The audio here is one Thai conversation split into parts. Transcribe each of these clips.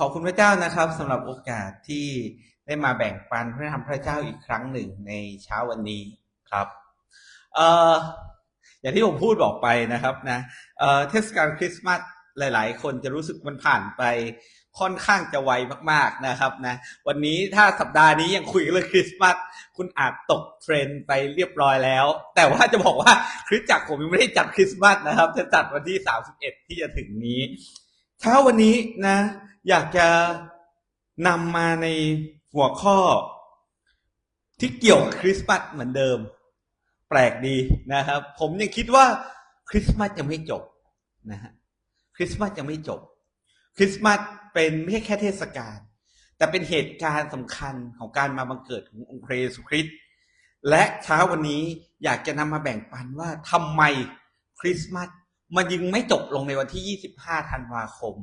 ขอบคุณพระเจ้านะครับสำหรับโอกาสที่ได้มาแบ่งปันพระธรรมพระเจ้าอีกครั้งหนึ่งในเช้าวันนี้ครับเอ่ออย่างที่ผมพูดบอกไปนะครับนะเอ่อเทศกาลคริสต์มาสหลาย ๆ คนจะรู้สึกมันผ่านไปค่อนข้างจะไวมาก ๆนะครับนะวันนี้ถ้าสัปดาห์นี้ยังคุยเรื่องคริสต์มาสคุณอาจตกเทรนด์ไปเรียบร้อยแล้ว แต่ว่าจะบอกว่าคริสตจักรผมยังไม่ได้จัดคริสต์มาสนะครับ จะจัดวันที่ 31 ที่จะถึงนี้เช้าวันนี้นะ อยากจะนำมาในหัวข้อ ที่เกี่ยวกับคริสต์มาสเหมือนเดิม แปลกดีนะครับ ผมยังคิดว่าคริสต์มาสยังไม่จบนะฮะคริสต์มาสยังไม่จบ คริสต์มาสเป็นไม่ใช่แค่เทศกาลแต่เป็นเหตุการณ์สำคัญของการมาบังเกิดขององค์พระเยซูคริสต์และเช้าวันนี้อยากจะนำมาแบ่งปันว่าทำไมคริสต์มาสมันยังไม่จบลงในวันที่ 25 ธันวาคม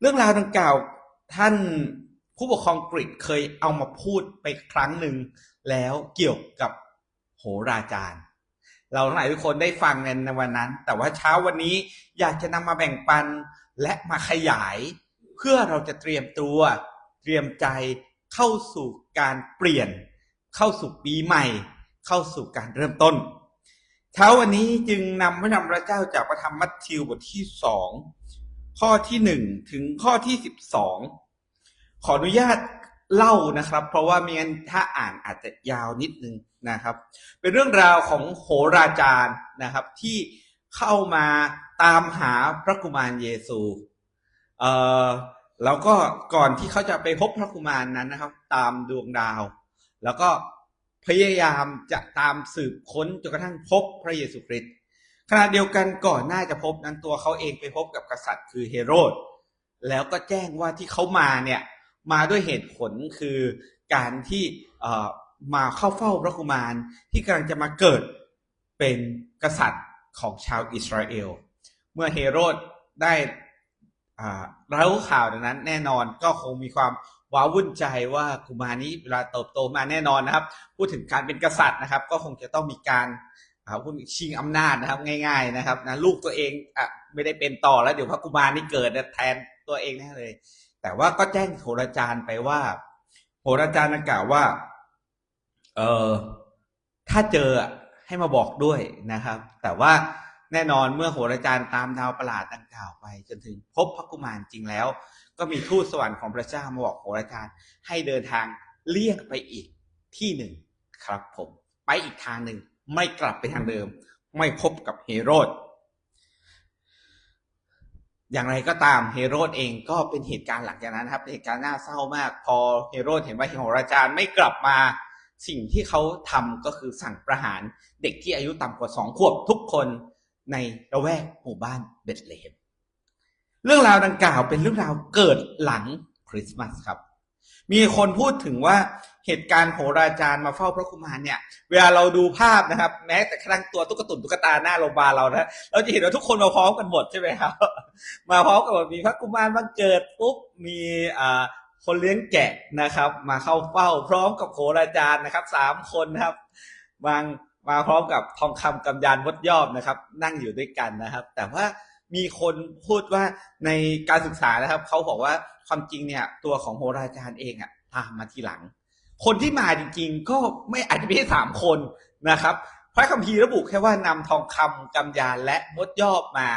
เรื่องราวดังกล่าวท่านผู้ปกครองกรีกเคยเอามาพูดไปครั้งหนึ่งแล้วเกี่ยวกับโหราจารย์ เราทั้งหลายทุกคนได้ฟังในวันนั้น แต่ว่าเช้าวันนี้อยากจะนำมาแบ่งปันและมาขยาย เพื่อเราจะเตรียมตัวเตรียมใจเข้าสู่การเปลี่ยน เข้าสู่ปีใหม่ เข้าสู่การเริ่มต้น เช้าวันนี้จึงนำพระนำพระเจ้าจากพระธรรมมัทธิวบทที่สอง ข้อที่หนึ่งถึงข้อที่สิบสองขออนุญาตเล่านะครับ เพราะว่ามีงั้นถ้าอ่านอาจจะยาวนิดนึงนะครับ เป็นเรื่องราวของโหราจารย์นะครับ ที่เข้ามาตามหาพระกุมารเยซูเอ่อแล้วก็ก่อนที่เขาจะไปพบพระกุมารนั้นนะครับ ตามดวงดาว แล้วก็พยายามจะตามสืบค้นจนกระทั่งพบพระเยซูคริสต์ ขณะเดียวกันก่อนหน้าจะพบนั้นตัวเขาเองไปพบกับกษัตริย์คือเฮโรด แล้วก็แจ้งว่าที่เขามาเนี่ยมาด้วยเหตุผลคือการที่มาเข้าเฝ้าพระกุมารที่กำลังจะมาเกิดเป็นกษัตริย์ของชาวอิสราเอล เมื่อเฮโรดได้รู้ข่าวดังนั้นแน่นอนก็คงมีความว้าวุ่นใจว่ากุมารนี้เวลาเติบโตมาแน่นอนนะครับ พูดถึงการเป็นกษัตริย์นะครับ ก็คงจะต้องมีการ พูดชิงอำนาจนะครับ ง่าย ๆนะครับนะลูกตัวเองอะไม่ได้เป็นต่อแล้วเดี๋ยวพระกุมารนี่เกิดแทนตัวเองแน่เลย แต่ว่าก็แจ้งโหราจารย์ไปว่า โหราจารย์กล่าวว่า เออถ้าเจอให้มาบอกด้วยนะครับ แต่ว่าแน่นอนเมื่อโหราจารย์ตามดาวประหลาดดังกล่าวไป จนถึงพบพระกุมารจริงแล้ว ก็มีทูตสวรรค์ของพระเจ้ามาบอกโหราจารย์ ให้เดินทางเลี่ยงไปอีกที่หนึ่งครับผม ไปอีกทางหนึ่ง ไม่กลับไปทางเดิม ไม่พบกับเฮโรดอย่างไรก็ตามเฮโรดเองก็เป็นเหตุการณ์หลังจากนั้นครับเหตุการณ์น่าเศร้ามาก พอเฮโรดเห็นว่าโหราจารย์ไม่กลับมาสิ่งที่เขาทำก็คือสั่งประหารเด็กที่อายุต่ำกว่าสองขวบทุกคนในละแวกหมู่บ้านเบธเลเฮมเรื่องราวดังกล่าวเป็นเรื่องราวเกิดหลังคริสต์มาสครับ มีคนพูดถึงว่าเหตุการณ์โหราจารย์มาเฝ้าพระกุมารเนี่ย เวลาเราดูภาพนะครับ แม้แต่ครั้งตัวตุ๊กตุ่นตุ๊กตาหน้าโรงพยาบาลเรานะเราจะเห็นว่าทุกคนมาพร้อมกันหมดใช่ไหมครับ มาพร้อมกันหมดมีพระกุมารบังเกิดปุ๊บมีอ่าคนเลี้ยงแกะนะครับ มาเข้าเฝ้าพร้อมกับโหราจารย์นะครับสามคนนะครับบางมาพร้อมกับทองคำกำยานมดยอบนะครับ นั่งอยู่ด้วยกันนะครับ แต่ว่า มีคนพูดว่าในการศึกษานะครับเขาบอกว่าความจริงเนี่ย ตัวของโหราจารย์เองอะตามมาทีหลัง คนที่มาจริงๆ ก็ไม่อาจจะไม่ใช่สามคนนะครับ พระคัมภีร์ระบุแค่ว่านำทองคำกำยานและมดยอบมา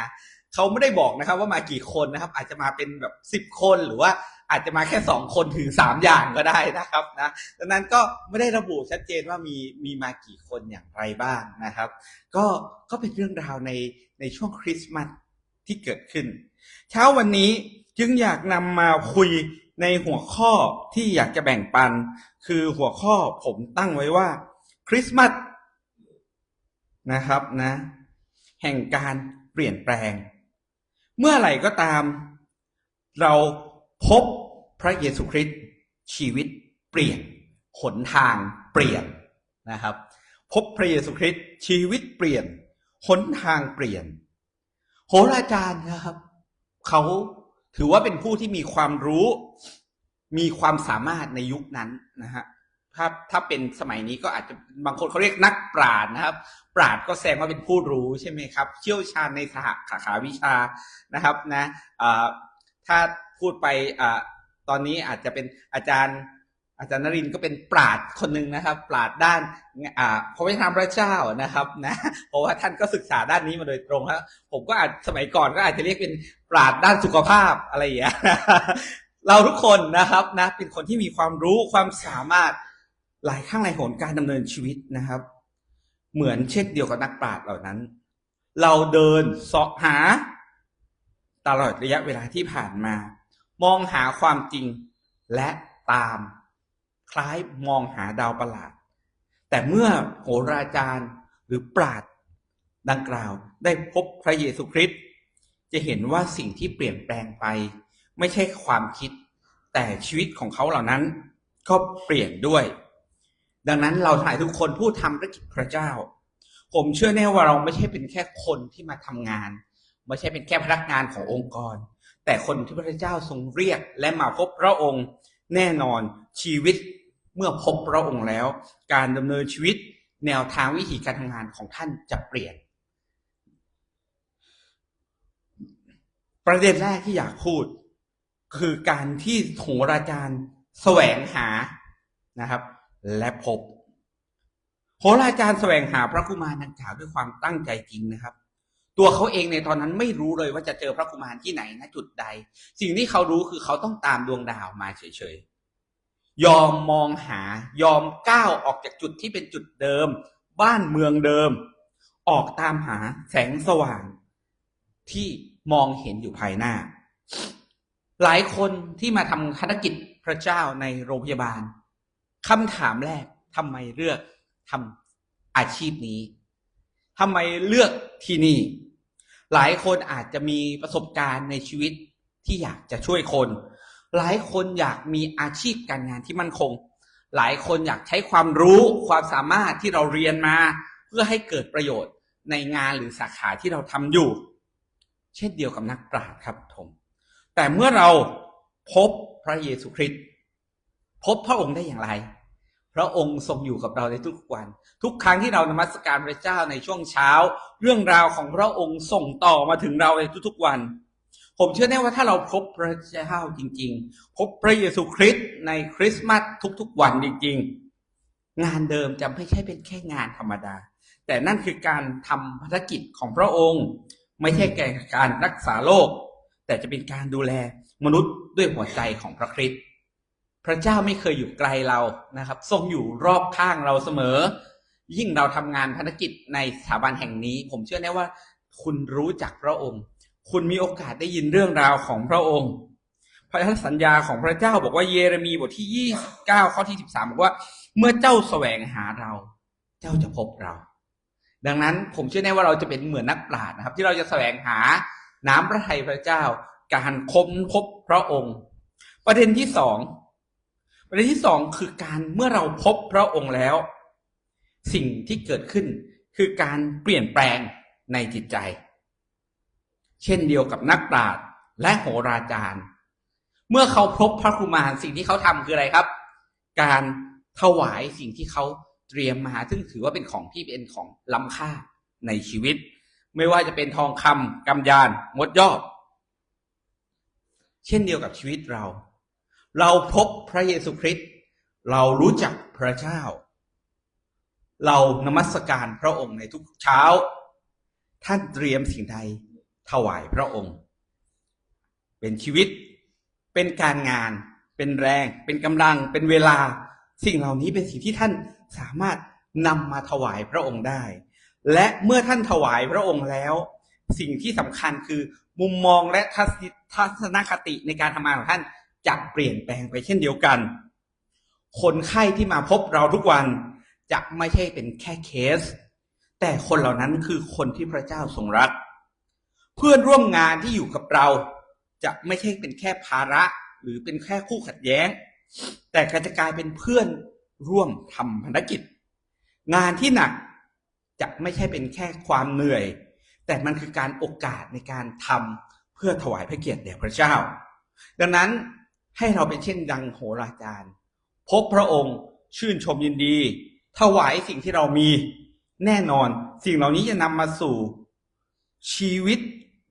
เขาไม่ได้บอกนะครับ ว่ามากี่คนนะครับ อาจจะมาเป็นแบบสิบคนหรือว่าอาจจะมาแค่สองคนถึงสามอย่างก็ได้นะครับนะดังนั้นก็ไม่ได้ระบุชัดเจนว่ามีมีมากี่คนอย่างไรบ้างนะครับ ก็ก็เป็นเรื่องราวในในช่วงคริสต์มาส ที่เกิดขึ้น เช้าวันนี้จึงอยากนำมาคุยในหัวข้อที่อยากจะแบ่งปัน คือหัวข้อผมตั้งไว้ว่าคริสต์มาสนะครับนะ แห่งการเปลี่ยนแปลง เมื่อไหร่ก็ตาม เราพบพระเยซูคริสต์ชีวิตเปลี่ยนหนทางเปลี่ยนนะครับ พบพระเยซูคริสต์ชีวิตเปลี่ยนหนทางเปลี่ยน โหราจารย์นะครับ เขาถือว่าเป็นผู้ที่มีความรู้ มีความสามารถในยุคนั้นนะฮะถ้าถ้าเป็นสมัยนี้ก็อาจจะบางคนเขาเรียกนักปราชญ์นะครับ ปราชญ์ก็แสดงว่าเป็นผู้รู้ใช่ไหมครับ เชี่ยวชาญในสาขาวิชานะครับนะถ้าพูดไปตอนนี้อาจจะเป็นอาจารย์ อาจารย์นรินทร์ก็เป็นปราดคนหนึ่งนะครับ ปราดด้านพระวิธรรมพระเจ้านะครับนะเพราะว่าท่านก็ศึกษาด้านนี้มาโดยตรงครับผมก็อาจสมัยก่อนก็อาจจะเรียกเป็นปราดด้านสุขภาพอะไรอย่างเงี้ยเราทุกคนนะครับนะเป็นคนที่มีความรู้ความสามารถหลายข้างหลายหนการดำเนินชีวิตนะครับ เหมือนเช่นเดียวกับนักปราชญ์เหล่านั้น เราเดินเสาะหา ตลอดระยะเวลาที่ผ่านมา มองหาความจริงและตาม คล้ายมองหาดาวประหลาด แต่เมื่อโหราจารย์หรือปราดดังกล่าวได้พบพระเยซูคริสต์จะเห็นว่าสิ่งที่เปลี่ยนแปลงไป ไม่ใช่ความคิด แต่ชีวิตของเขาเหล่านั้นก็เปลี่ยนด้วย ดังนั้นเราถ่ายทุกคนผู้ทำธุรกิจพระเจ้า ผมเชื่อแน่ว่าเราไม่ใช่เป็นแค่คนที่มาทำงาน ไม่ใช่เป็นแค่พนักงานขององค์กร แต่คนที่พระเจ้าทรงเรียกและมาพบพระองค์ แน่นอนชีวิต มื่อพบพระองค์แล้ว การดำเนินชีวิตแนวทางวิธีการทำงานของท่านจะเปลี่ยน ประเด็นแรกที่อยากพูด คือการที่โหราจารย์แสวงหานะครับ และพบโหราจารย์แสวงหาพระกุมารดังกล่าวด้วยความตั้งใจจริงนะครับ ตัวเขาเองในตอนนั้นไม่รู้เลยว่าจะเจอพระกุมารที่ไหนณจุดใด สิ่งที่เขารู้คือเขาต้องตามดวงดาวมาเฉยๆ ยอมมองหายอมก้าวออกจากจุดที่เป็นจุดเดิม บ้านเมืองเดิม ออกตามหาแสงสว่าง ที่มองเห็นอยู่ภายหน้า หลายคนที่มาทำภารกิจพระเจ้าในโรงพยาบาลคำถามแรกทำไมเลือกทำอาชีพนี้ทำไมเลือกที่นี่ หลายคนอาจจะมีประสบการณ์ในชีวิตที่อยากจะช่วยคน หลายคนอยากมีอาชีพการงานที่มั่นคง หลายคนอยากใช้ความรู้ความสามารถที่เราเรียนมา เพื่อให้เกิดประโยชน์ในงานหรือสาขาที่เราทำอยู่ เช่นเดียวกับนักปราชญ์ครับผมแต่เมื่อเราพบพระเยซูคริสต์พบพระองค์ได้อย่างไร พระองค์ทรงอยู่กับเราในทุกวัน ทุกครั้งที่เรานมัสการพระเจ้าในช่วงเช้า เรื่องราวของพระองค์ส่งต่อมาถึงเราในทุกๆวัน ผมเชื่อแน่ว่าถ้าเราพบพระเจ้าจริง ๆ พบพระเยซูคริสต์ในคริสต์มาสทุกๆวันจริง ๆ งานเดิมจะไม่ใช่เป็นแค่งานธรรมดา แต่นั่นคือการทำภารกิจของพระองค์ ไม่ใช่แก่การรักษาโลก แต่จะเป็นการดูแลมนุษย์ด้วยหัวใจของพระคริสต์พระเจ้าไม่เคยอยู่ไกลเรานะครับ ทรงอยู่รอบข้างเราเสมอ ยิ่งเราทำงานภารกิจในสถาบันแห่งนี้ ผมเชื่อแน่ว่า คุณรู้จักพระองค์ คุณมีโอกาสได้ยินเรื่องราวของพระองค์พระราชสัญญาของพระเจ้าบอกว่าเยเรมีบทที่29ข้อที่13บสามบอกว่า เมื่อเจ้าแสวงหาเรา เจ้าจะพบเรา ดังนั้นผมเชื่อแน่ว่าเราจะเป็นเหมือนนักปราชญ์นะครับ ที่เราจะแสวงหาน้ำพระทัยพระเจ้า การค้นพบพระองค์ ประเด็นที่สองประเด็นที่สองคือการเมื่อเราพบพระองค์แล้ว สิ่งที่เกิดขึ้นคือการเปลี่ยนแปลงในจิตใจ เช่นเดียวกับนักปราชญ์และโหราจารย์ เมื่อเขาพบพระคุมารสิ่งที่เขาทำคืออะไรครับ การถวายสิ่งที่เขาเตรียมมาซึ่งถือว่าเป็นของที่เป็นของล้ำค่าในชีวิต ไม่ว่าจะเป็นทองคำกำยานมดยอดเช่นเดียวกับชีวิตเรา เราพบพระเยซูคริสต์เรารู้จักพระเจ้า เรานมัสการพระองค์ในทุกเช้า ท่านเตรียมสิ่งใด ถวายพระองค์ เป็นชีวิต เป็นการงาน เป็นแรง เป็นกำลัง เป็นเวลา สิ่งเหล่านี้เป็นสิ่งที่ท่านสามารถนำมาถวายพระองค์ได้ และเมื่อท่านถวายพระองค์แล้ว สิ่งที่สำคัญคือมุมมองและทัศนคติในการทำงานของท่านจะเปลี่ยนแปลงไปเช่นเดียวกัน คนไข้ที่มาพบเราทุกวันจะไม่ใช่เป็นแค่เคส แต่คนเหล่านั้นคือคนที่พระเจ้าทรงรัก เพื่อนร่วมงานที่อยู่กับเรา จะไม่ใช่เป็นแค่ภาระหรือเป็นแค่คู่ขัดแย้ง แต่ก็จะกลายเป็นเพื่อนร่วมทำภารกิจ งานที่หนักจะไม่ใช่เป็นแค่ความเหนื่อย แต่มันคือการโอกาสในการทำเพื่อถวายพระเกียรติแด่พระเจ้า ดังนั้นให้เราเป็นเช่นดังโหราจารย์ พบพระองค์ชื่นชมยินดี ถวายสิ่งที่เรามี แน่นอนสิ่งเหล่านี้จะนำมาสู่ชีวิต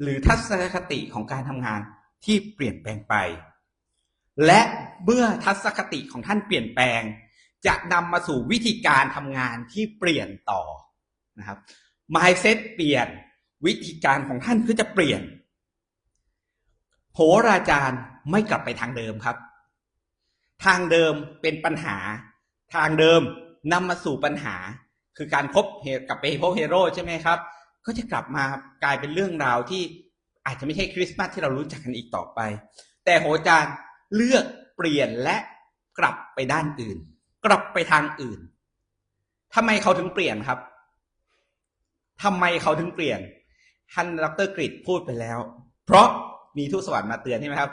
หรือทัศนคติของการทำงานที่เปลี่ยนแปลงไป และเมื่อทัศนคติของท่านเปลี่ยนแปลง จะนำมาสู่วิธีการทำงานที่เปลี่ยนต่อนะครับ mindset เปลี่ยนวิธีการของท่านก็จะเปลี่ยนโหราจารย์ไม่กลับไปทางเดิมครับ ทางเดิมเป็นปัญหา ทางเดิมนำมาสู่ปัญหา คือการพบเหตุกับไปพบเฮโร่ใช่ไหมครับ ก็จะกลับมากลายเป็นเรื่องราวที่อาจจะไม่ใช่คริสต์มาสที่เรารู้จักกันอีกต่อไป แต่โหจารย์เลือกเปลี่ยนและกลับไปด้านอื่น กลับไปทางอื่นทำไมเขาถึงเปลี่ยนครับทำไมเขาถึงเปลี่ยนท่านดรกฤษพูดไปแล้ว เพราะมีทูตสวรรค์มาเตือนใช่ไหมครับ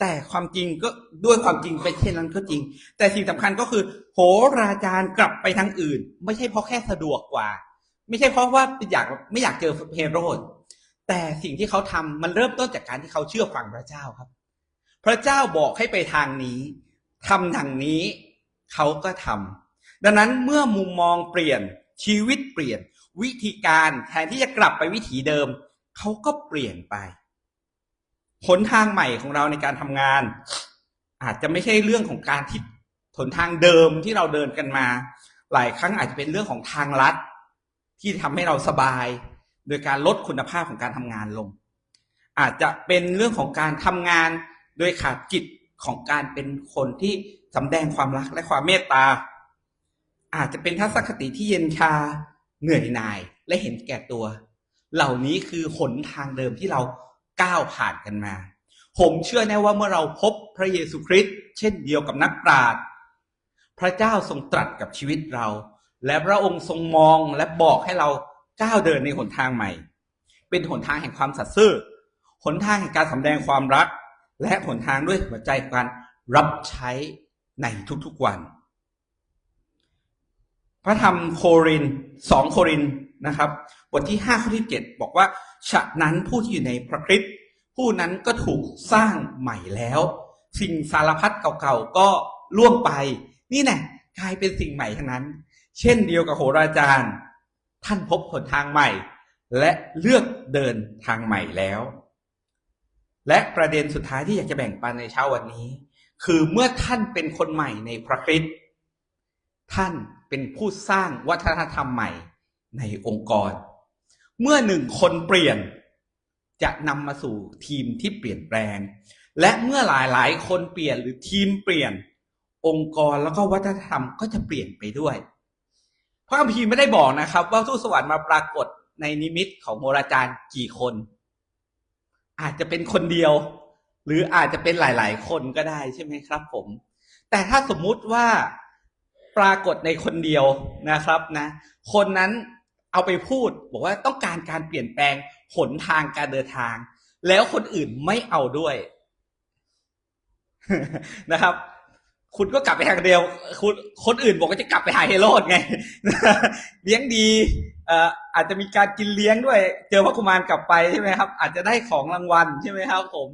แต่ความจริงก็ด้วยความจริงเป็นเช่นนั้นก็จริง แต่สิ่งสำคัญก็คือ โหราจารย์กลับไปทางอื่น ไม่ใช่เพราะแค่สะดวกกว่า ไม่ใช่เพราะว่าอยากไม่อยากเจอเฮโรดแต่สิ่งที่เขาทำมันเริ่มต้นจากการที่เขาเชื่อฟังพระเจ้าครับ พระเจ้าบอกให้ไปทางนี้ทำทางนี้เขาก็ทำดังนั้นเมื่อมุมมองเปลี่ยนชีวิตเปลี่ยน วิธีการแทนที่จะกลับไปวิถีเดิม เขาก็เปลี่ยนไปหนทางใหม่ของเราในการทำงาน อาจจะไม่ใช่เรื่องของการที่หนทางเดิมที่เราเดินกันมา หลายครั้งอาจจะเป็นเรื่องของทางลัด ที่ทำให้เราสบาย โดยการลดคุณภาพของการทำงานลง อาจจะเป็นเรื่องของการทำงานโดยขาดจิตของการเป็นคนที่สำแดงความรักและความเมตตา อาจจะเป็นทัศนคติที่เย็นชาเหนื่อยหน่ายและเห็นแก่ตัว เหล่านี้คือหนทางเดิมที่เราก้าวผ่านกันมา ผมเชื่อแน่ว่าเมื่อเราพบพระเยซูคริสต์เช่นเดียวกับนักปราชญ์พระเจ้าทรงตรัสกับชีวิตเรา และพระองค์ทรงมองและบอกให้เราก้าวเดินในหนทางใหม่ เป็นหนทางแห่งความสัตย์ซื่อ หนทางแห่งการสำแดงความรัก และหนทางด้วยหัวใจการรับใช้ในทุกๆวัน พระธรรมโครินสองโครินนะครับ บทที่ห้าข้อที่เจ็ดบอกว่า ฉะนั้นผู้ที่อยู่ในพระคริสต์ผู้นั้นก็ถูกสร้างใหม่แล้ว สิ่งสารพัดเก่าๆก็ล่วงไป นี่แน่กลายเป็นสิ่งใหม่ทั้งนั้น เช่นเดียวกับโหราจารย์ ท่านพบหนทางใหม่ และเลือกเดินทางใหม่แล้ว และประเด็นสุดท้ายที่อยากจะแบ่งปันในเช้าวันนี้ คือเมื่อท่านเป็นคนใหม่ในพระคริสต์ท่านเป็นผู้สร้างวัฒนธรรมใหม่ในองค์กร เมื่อหนึ่งคนเปลี่ยนจะนำมาสู่ทีมที่เปลี่ยนแปลง และเมื่อหลายหลายคนเปลี่ยนหรือทีมเปลี่ยน องค์กรแล้วก็วัฒนธรรมก็จะเปลี่ยนไปด้วย พระคัมภีร์ไม่ได้บอกนะครับ ว่าทูตสวรรค์มาปรากฏในนิมิตของโมราจารย์กี่คน อาจจะเป็นคนเดียว หรืออาจจะเป็นหลาย ๆ คนก็ได้ใช่ไหมครับ ผม แต่ถ้าสมมุติว่าปรากฏในคนเดียวนะครับนะ คนนั้นเอาไปพูดบอกว่าต้องการการเปลี่ยนแปลงหนทางการเดินทาง แล้วคนอื่นไม่เอาด้วยนะครับ คุณก็กลับไปทางเดียวคุณคนอื่นบอกว่าจะกลับไปหาเฮโรดไง เลี้ยงดีเอ่ออาจจะมีการกินเลี้ยงด้วย เจอพระกุมารกลับไปใช่ไหมครับ อาจจะได้ของรางวัลใช่ไหมครับ ผม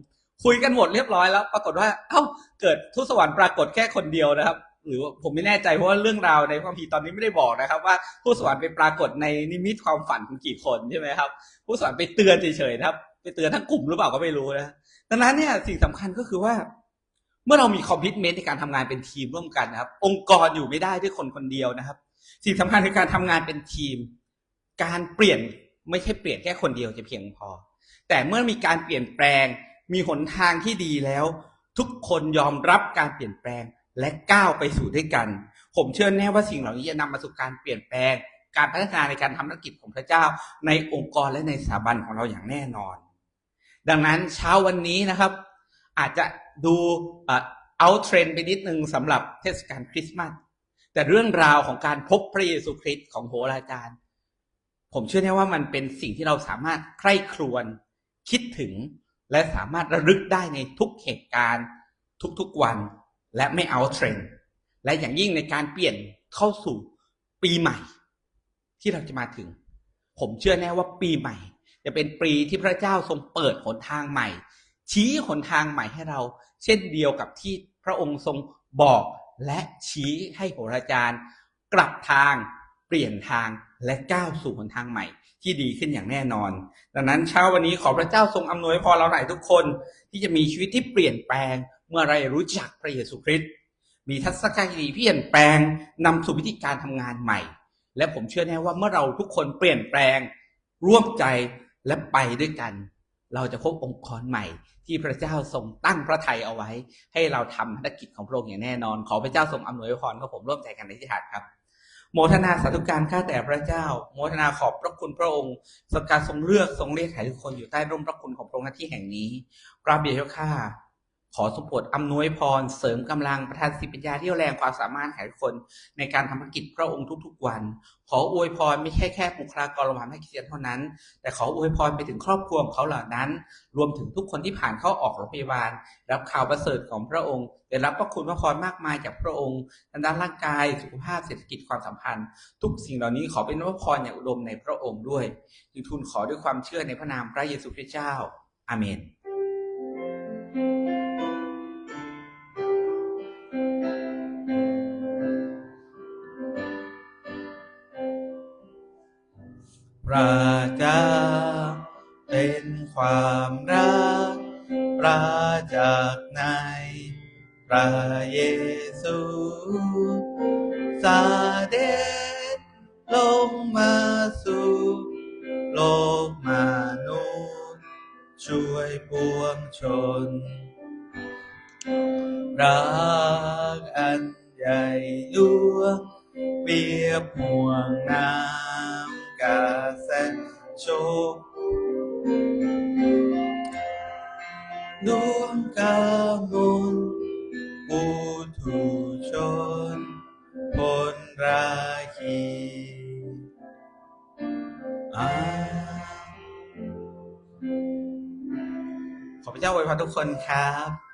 คุยกันหมดเรียบร้อยแล้ว ปรากฏว่า เอ้า เกิดทุสวรรค์ปรากฏแค่คนเดียวนะครับ หรือผมไม่แน่ใจเพราะว่าเรื่องราวในพระคัมภีร์ตอนนี้ไม่ได้บอกนะครับ ว่าผู้สวรรค์ไปปรากฏในนิมิตความฝันของกี่คนใช่ไหมครับ ผู้สวรรค์ไปเตือนเฉยๆนะครับ ไปเตือนทั้งกลุ่มหรือเปล่าก็ไม่รู้นะดังนั้นเนี่ยสิ่งสำคัญก็คือว่า เมื่อเรามีคอมพิวเมนต์ในการทำงานเป็นทีมร่วมกันนะครับ องค์กรอยู่ไม่ได้ด้วยคนคนเดียวนะครับ สิ่งสำคัญคือการทำงานเป็นทีม การเปลี่ยนไม่ใช่เปลี่ยนแค่คนเดียวจะเพียงพอ แต่เมื่อมีการเปลี่ยนแปลง มีหนทางที่ดีแล้ว ทุกคนยอมรับการเปลี่ยนแปลงและก้าวไปสู่ด้วยกัน ผมเชื่อแน่ว่าสิ่งเหล่านี้จะนำมาสู่การเปลี่ยนแปลง การพัฒนาในการทำธุรกิจของพระเจ้า ในองค์กรและในสถาบันของเราอย่างแน่นอน ดังนั้นเช้าวันนี้นะครับ อาจจะ ดูเอาเทรนไปนิดนึงสำหรับเทศกาลคริสต์มาสแต่เรื่องราวของการพบพระเยซูคริสต์ของโหราจารย์ ผมเชื่อแน่ว่ามันเป็นสิ่งที่เราสามารถใคร่ครวญคิดถึง และสามารถระลึกได้ในทุกเหตุการณ์ทุกๆวัน และไม่เอาเทรนและอย่างยิ่งในการเปลี่ยนเข้าสู่ปีใหม่ ที่เราจะมาถึง ผมเชื่อแน่ว่าปีใหม่ จะเป็นปีที่พระเจ้าทรงเปิดหนทางใหม่ ชี้หนทางใหม่ให้เรา เช่นเดียวกับที่พระองค์ทรงบอกและชี้ให้โหราจารย์ กลับทางเปลี่ยนทางและก้าวสู่หนทางใหม่ ที่ดีขึ้นอย่างแน่นอน ดังนั้นเช้าวันนี้ขอพระเจ้าทรงอำนวยพรเราหน่อยทุกคน ที่จะมีชีวิตที่เปลี่ยนแปลงเมื่อเรรู้จักพระเยซูคริสต์มีทัศนคติเปลี่ยนแปลงนำสู่วิธีการทำงานใหม่ และผมเชื่อแน่ว่าเมื่อเราทุกคนเปลี่ยนแปลงร่วมใจและไปด้วยกัน เราจะพบองค์กรใหม่ ที่พระเจ้าทรงตั้งพระทัยเอาไว้ ให้เราทำภารกิจของพระองค์อย่างแน่นอน ขอพระเจ้าทรงอำนวยพรกับผมร่วมใจกันในที่ฐานครับ โมทนาสาธุการข้าแต่พระเจ้า โมทนาขอบพระคุณพระองค์สำหรับการทรงเลือกทรงเรียกให้ทุกคนอยู่ใต้ร่มพระคุณของพระองค์ณที่แห่งนี้พราบเบียร์ข้า ขอสมโปรดอำนวยพร เสริมกำลังประทานสิปัญญาที่แรงความสามารถแห่งคนในการทำภารกิจพระองค์ทุกๆวัน ขออวยพรไม่ใช่แค่บุคลากรระหว่างให้คริสเตียนเท่านั้น แต่ขออวยพรไปถึงครอบครัวของเขาเหล่านั้น รวมถึงทุกคนที่ผ่านเข้าออกโรงพยาบาล รับข่าวประเสริฐของพระองค์ได้รับพระคุณพระพรมากมายจากพระองค์ด้านร่างกายสุขภาพเศรษฐกิจความสัมพันธ์ ทุกสิ่งเหล่านี้ขอเป็นพระพรอย่างอุดมในพระองค์ด้วยจึงทูลขอด้วยความเชื่อในพระนามพระเยซูคริสต์เจ้าอาเมน พระเจ้าเป็นความรักปราจากในพระเยซูสาเด็จลงมาสู่โลกมนุษย์ช่วยปวงชน รักอันใหญ่หลวงเปรียบห่วงน้ำ ครับ